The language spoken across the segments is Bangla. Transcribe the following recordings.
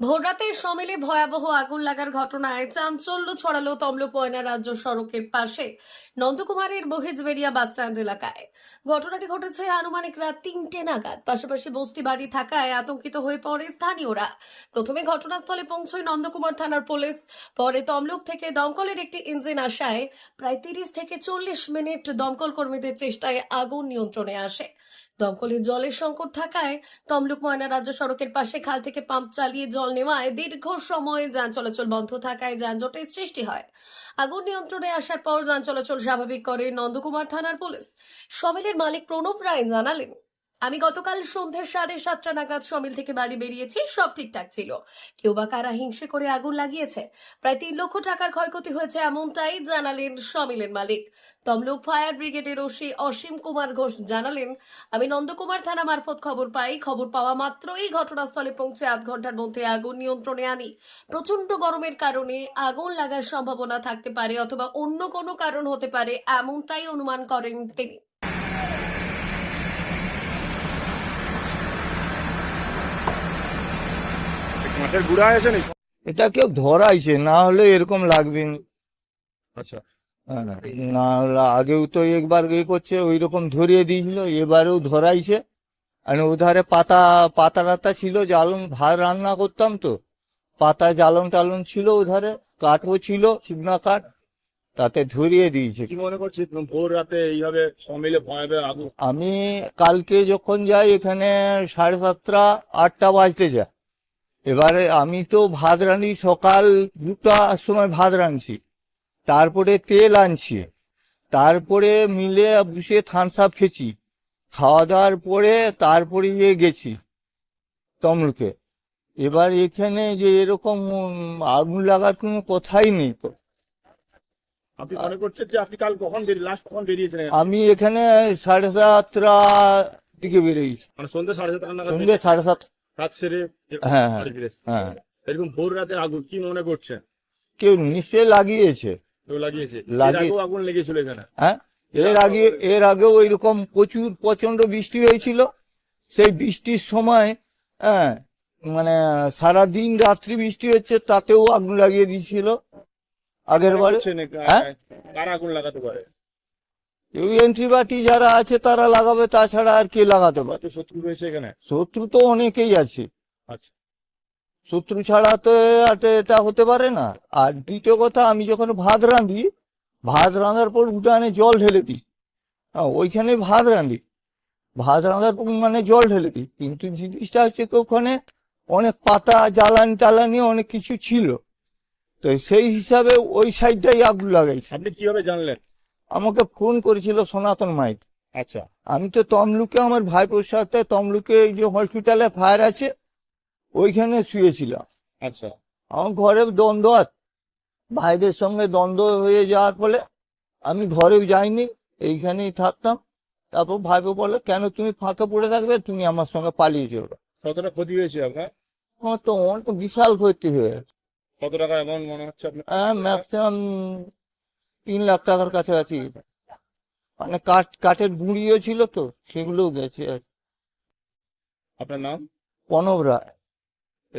ভোররাতে সমিলে ভয়াবহ আগুন লাগার ঘটনায় চাঞ্চল্য ছড়ালো তমলুক ময়না রাজ্য সড়কের পাশে নন্দকুমারের বহেজবেরিয়া বাসস্ট্যান্ড এলাকায়। ঘটনাটি ঘটেছে আনুমানিক রাত তিনটে নাগাদ। পাশাপাশি বস্তি বাড়ি থাকায় আতঙ্কিত হয়ে পড়ে স্থানীয়রা। প্রথমে ঘটনাস্থলে পৌঁছয় নন্দকুমার থানার পুলিশ। পরে তমলুক থেকে দমকলের একটি ইঞ্জিন আসায় প্রায় তিরিশ থেকে চল্লিশ মিনিট দমকল কর্মীদের চেষ্টায় আগুন নিয়ন্ত্রণে আসে। দমকলে জলের সংকট থাকায় তমলুক ময়না রাজ্য সড়কের পাশে খাল থেকে পাম্প চালিয়ে জল নেওয়ায় দীর্ঘ সময় যান চলাচল বন্ধ থাকায় যানজটের সৃষ্টি হয়। আগুন নিয়ন্ত্রণে আসার পর যান চলাচল স্বাভাবিক করে নন্দকুমার থানার পুলিশ। সমিলের মালিক প্রণব রায় জানালেন। আমি গতকাল সন্ধ্যে সাড়ে সাতটা নাগাদ সমিল থেকে বাড়ি বেরিয়েছি, সব ঠিকঠাক ছিল। কেউ বা কারা হিংসে করে আগুন লাগিয়েছে? প্রায় তিন লক্ষ টাকার ক্ষয়ক্ষতি হয়েছে এমনটাই জানালেন সমিলের মালিক। তমলুক ফায়ার ব্রিগেডের ওসি অসীম কুমার ঘোষ জানালেন, আমি নন্দকুমার থানা মারফত খবর পাই। খবর পাওয়া মাত্রই ঘটনাস্থলে পৌঁছে আধ ঘণ্টার মধ্যে আগুন নিয়ন্ত্রণে আনি। প্রচণ্ড গরমের কারণে আগুন লাগার সম্ভাবনা থাকতে পারে অথবা অন্য কোনো কারণ হতে পারে, এমনটাই অনুমান করেন তিনি। মাঠের গুড়া আছে নাকি এটা কেউ ধরাইছে না হলে এরকম লাগবে। আচ্ছা। হ্যাঁ, না হলে আগেও তো একবার ইয়ে করছে ওই রকম ধরিয়ে দিয়েছিল এবারেও ধরাইছে। আর ওধারে পাতা পাতা টাতা ছিল জ্বালন ভাত রান্না করতাম তো। পাতা জ্বালন টালন ছিল ওধারে কাঠও ছিল শুকনা কাঠ তাতে ধরিয়ে দিয়েছে। কি মনে করছিস ভোর রাতে এইভাবে সমিলে ভয়াবহ আমি কালকে যখন যাই এখানে সাড়ে সাতটা আটটা বাজতে যায়। এবারে আমি তো ভাত রাঁধি সকাল দুটার সময় ভাত রাঁধছি তারপরে তেল আনছি তারপরে মিলে বসে থানসাপ খেছি খাওয়া দাওয়ার পরে তারপরে ইয়ে গেছি তমলুকে। এবার এখানে যে এরকম আগুন লাগার কোনো কথাই নেই। তো? আমি এখানে সাড়ে সাতটা দিকে বেরিয়েছি। মানে সন্ধ্যে সাড়ে সাতটা সন্ধ্যে সাড়ে সাত হ্যাঁ, হ্যাঁ। হ্যাঁ। এরকম ভোর রাতে আগুন কি মনে করছেন কেউ নিশ্চয়ই লাগিয়েছে। কেউ লাগিয়েছে। এর লাগিয়ে- আগুন লেগেছিল এখানে। হ্যাঁ? এর আগে এর আগেও ওইরকম প্রচুর প্রচণ্ড বৃষ্টি হয়েছিল। সেই বৃষ্টির সময় হ্যাঁ মানে সারা দিন রাত্রি বৃষ্টি হচ্ছে তাতেও আগুন লাগিয়ে দিয়েছিল। আগের বারে আগুন লাগাতে পারে? ওই এন্ট্রি বাটি যারা আছে তারা লাগাবে তাছাড়া আর কে লাগাতে পারে? শত্রু রয়েছে এখানে। শত্রু তো অনেকেই আছে। আচ্ছা। শত্রু ছাড়া তো এটা- হতে পারে না। আর দ্বিতীয় কথা আমি যখন ভাত রাঁধি ভাত রাঁধার পর উঠানে জল ঢেলে দিই। হ্যাঁ, ওইখানে ভাত রাঁধি। ভাত রাঁধার পর মানে জল ঢেলে দিই। কিন্তু জিনিসটা হচ্ছে কি ওখানে অনেক পাতা জ্বালানি টালানি অনেক কিছু ছিল। তো সেই হিসাবে ওই সাইডটাই আগুন লাগাইছে। আপনি কীভাবে জানলেন? আমাকে ফোন করেছিল সনাতন মাইক। আচ্ছা। আমি তো তমলুকে আমার ভাইপোর সাথে তমলুকে এই যে হসপিটালে ফায়ার আছে ওইখানে শুয়েছিলাম। আচ্ছা। আমার ঘরে দ্বন্দ্ব আছে ভাইদের সঙ্গে দ্বন্দ্ব হয়ে যাওয়ার ফলে আমি ঘরেও যাইনি এইখানেই থাকতাম। তারপর ভাইপো বলে কেন তুমি ফাঁকে পড়ে থাকবে? তুমি আমার সঙ্গে পালিয়ে চলো কতটা ক্ষতি হয়েছে আপনার? আমার তো বিশাল ক্ষতি হয়ে গেছে। কত টাকা এমন মনে হচ্ছে আপনার? ম্যাক্সিমাম তিন লাখ টাকার কাছাকাছি মানে কাঠ কাঠের গুঁড়িও ছিল তো সেগুলোও গেছে আর। আপনার নাম? প্রণব রায়।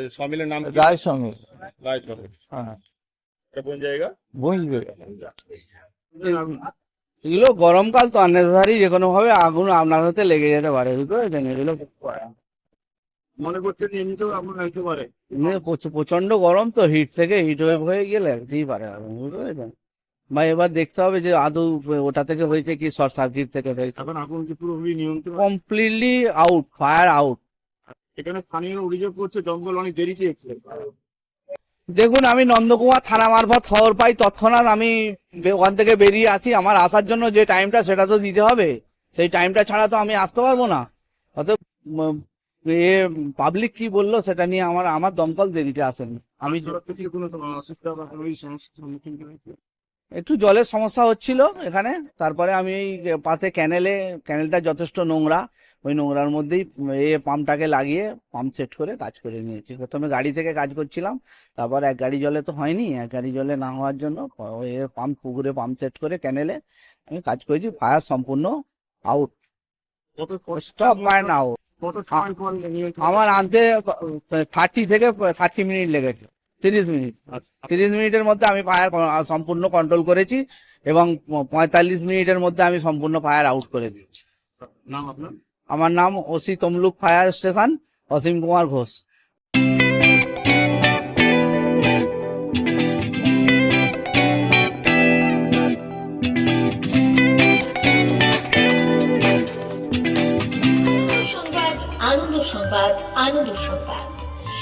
সমিলের নাম কি? রায়ের রায়। হ্যাঁ। কোন জায়গা? বুঝবে। এগুলো গরমকাল তো আননেসারি যে কোনো ভাবে আগুন আপনার হতে লেগে যেতে পারে বুঝতে পেরেছেন? এগুলো মনে করছেন এমনিতেও আগুন লাগতে পারে? প্রচণ্ড গরম তো হিট থেকে হিট ওয়েভ হয়ে গেলে লাগতেই পারে বুঝতে পেরেছেন? বা এবার দেখতে হবে যে আদৌ ওটা থেকে হয়েছে কি শর্ট সার্কিট থেকে হয়েছে। এখন আগুন কি পুরোপুরি নিয়ন্ত্রণ? কমপ্লিটলি আউট ফায়ার আউট এখানে স্থানীয় অভিযোগ করছে জঙ্গল অনেক দেরিতে এসেছে দেখুন আমি নন্দকুমার থানা মারফত খবর পাই তৎক্ষণাৎ আমি ওখান থেকে বেরিয়ে আসি। আমার আসার জন্য যে টাইমটা সেটা তো দিতে হবে। সেই টাইমটা ছাড়া তো আমি আসতে পারব না। অতএব এ পাবলিক কি বলল সেটা নিয়ে আমার আমার দমকল দেরিতে আসেন। আমি কোনো অসুবিধা বা সম্মুখীন একটু জলের সমস্যা হচ্ছিল এখানে তারপরে আমি এই পাশে ক্যানেলে ক্যানেলটা যথেষ্ট নোংরা ওই নোংরার মধ্যেই এ পাম্পটাকে লাগিয়ে পাম্প সেট করে কাজ করে নিয়েছি। প্রথমে গাড়ি থেকে কাজ করছিলাম তারপর এক গাড়ি জলে তো হয়নি এক গাড়ি জলে না হওয়ার জন্য ওই পাম্প পুকুরে পাম্প সেট করে ক্যানেলে আমি কাজ করেছি ফায়ার সম্পূর্ণ আউট স্টপ মাইন আউট আমার আনতে থার্টি থেকে থার্টি মিনিট লেগেছে। তিরিশ মিনিট। তিরিশ মিনিটের মধ্যে আমি ফায়ার সম্পূর্ণ কন্ট্রোল করেছি এবং পঁয়তাল্লিশ মিনিটের মধ্যে আমি সম্পূর্ণ ফায়ার আউট করে দিয়েছি। আমার নাম OC Tamluk fire station Asim Kumar Ghosh. Ananda Sangbad Ananda Sangbad.